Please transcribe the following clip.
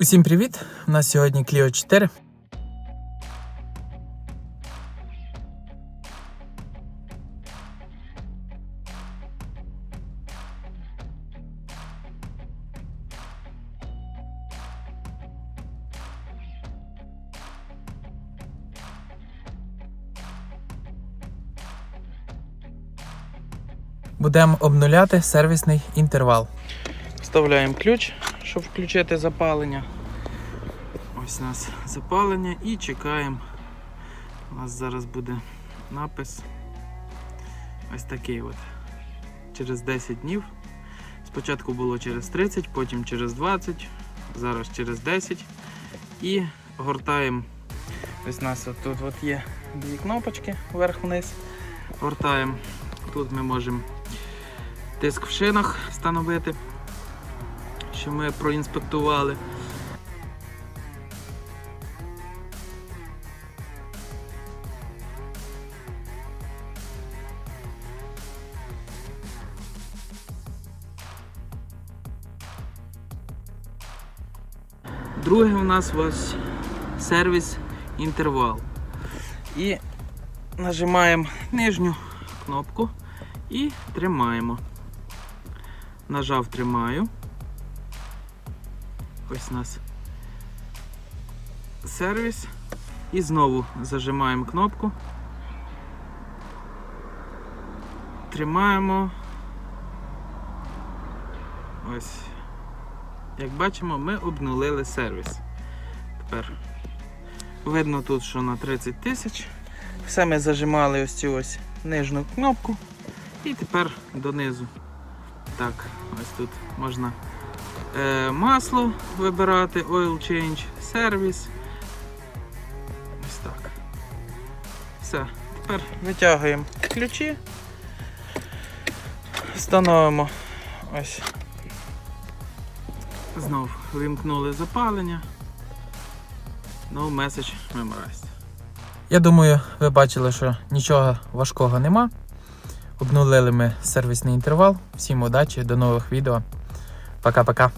Усім привіт! У нас сьогодні Clio 4. Будемо обнуляти сервісний інтервал. Вставляємо ключ, щоб включити запалення. Ось у нас запалення і чекаємо. У нас зараз буде напис. Ось такий от. Через 10 днів. Спочатку було через 30, потім через 20, зараз через 10. І гортаємо. Ось у нас тут от є дві кнопочки вверх-вниз. Гортаємо. Тут ми можемо тиск в шинах встановити, що ми проінспектували. Друге у нас ось сервіс інтервал. І нажимаємо нижню кнопку і тримаємо. Нажав, тримаю. Ось у нас сервіс. І знову зажимаємо кнопку. Тримаємо. Ось. Як бачимо, ми обнулили сервіс. Тепер видно тут, що на 30 тисяч. Все ми зажимали ось цю ось нижню кнопку. І тепер донизу. Так, ось тут можна масло вибирати, oil change, сервіс. Ось так. Все. Тепер витягуємо ключі, встановимо ось. Знов вимкнули запалення. No message memorized. Я думаю, ви бачили, що нічого важкого нема. Обнулили ми сервісний інтервал. Всім удачі, до нових відео. Пока-пока.